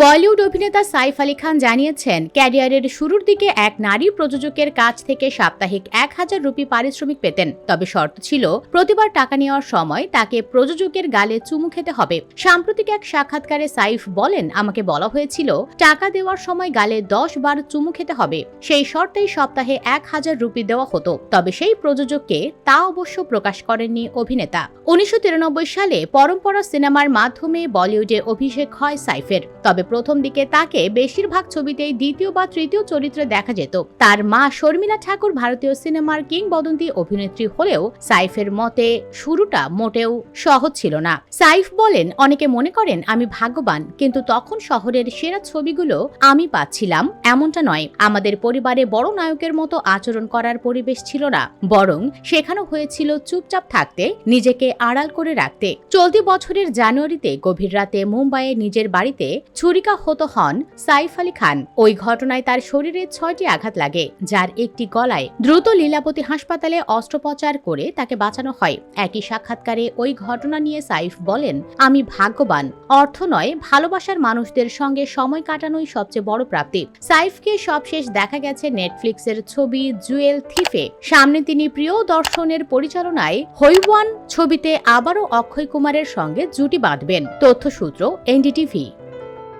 বলিউড অভিনেতা সাইফ আলী খান জানিয়েছেন, ক্যারিয়ারের শুরুর দিকে এক নারী প্রযোজকের কাছ থেকে সাপ্তাহিক এক হাজার রুপি পারিশ্রমিক পেতেন। তবে শর্ত ছিল, প্রতিবার টাকা নেওয়ার সময় তাকে প্রযোজকের গালে চুমু খেতে হবে। সাম্প্রতিক এক সাক্ষাৎকারে সাইফ বলেন, আমাকে বলা হয়েছিল, টাকা দেওয়ার সময় গালে দশ বার চুমু খেতে হবে। সেই শর্তেই সপ্তাহে এক হাজার রুপি দেওয়া হতো। তবে সেই প্রযোজককে তা অবশ্য প্রকাশ করেননি অভিনেতা। উনিশশো তিরানব্বই সালে পরম্পরা সিনেমার মাধ্যমে বলিউডে অভিষেক হয় সাইফের। তবে প্রথম দিকে তাকে বেশিরভাগ ছবিতেই দ্বিতীয় বা তৃতীয় চরিত্রে দেখা যেত। তার মা শর্মিলা ঠাকুর ভারতীয় সিনেমার কিংবদন্তি অভিনেত্রী হলেও সাইফের মতে শুরুটা মোটেও সহজ ছিল না। সাইফ বলেন, অনেকে মনে করেন আমি ভাগ্যবান, কিন্তু তখন শহরের সেরা ছবিগুলো আমি পাচ্ছিলাম। এমনটা নয়। আমাদের পরিবারে বড় নায়কের মতো আচরণ করার পরিবেশ ছিল না। বরং শেখানো হয়েছিল চুপচাপ থাকতে, নিজেকে আড়াল করে রাখতে। চলতি বছরের জানুয়ারিতে গভীর রাতে মুম্বাইয়ে নিজের বাড়িতে ছুরিকাহত হন সাইফ আলী খান। ওই ঘটনায় তার শরীরে ছয়টি আঘাত লাগে, যার একটি গলায় দ্রুত লীলাবতী হাসপাতালে অস্ত্রোপচার করে তাকে বাঁচানো হয়। একই সাক্ষাৎকারে ওই ঘটনা নিয়ে সাইফ বলেন, আমি ভাগ্যবান। অর্থ নয়, ভালোবাসার মানুষদের সঙ্গে সময় কাটানোই সবচেয়ে বড় প্রাপ্তি। সাইফকে সবশেষ দেখা গেছে নেটফ্লিক্সের ছবি জুয়েল থিফে। সামনে তিনি প্রিয় দর্শনের পরিচালনায় হৈওয়ান ছবিতে আবারও অক্ষয় কুমারের সঙ্গে জুটি বাঁধবেন। তথ্যসূত্র এনডিটিভি।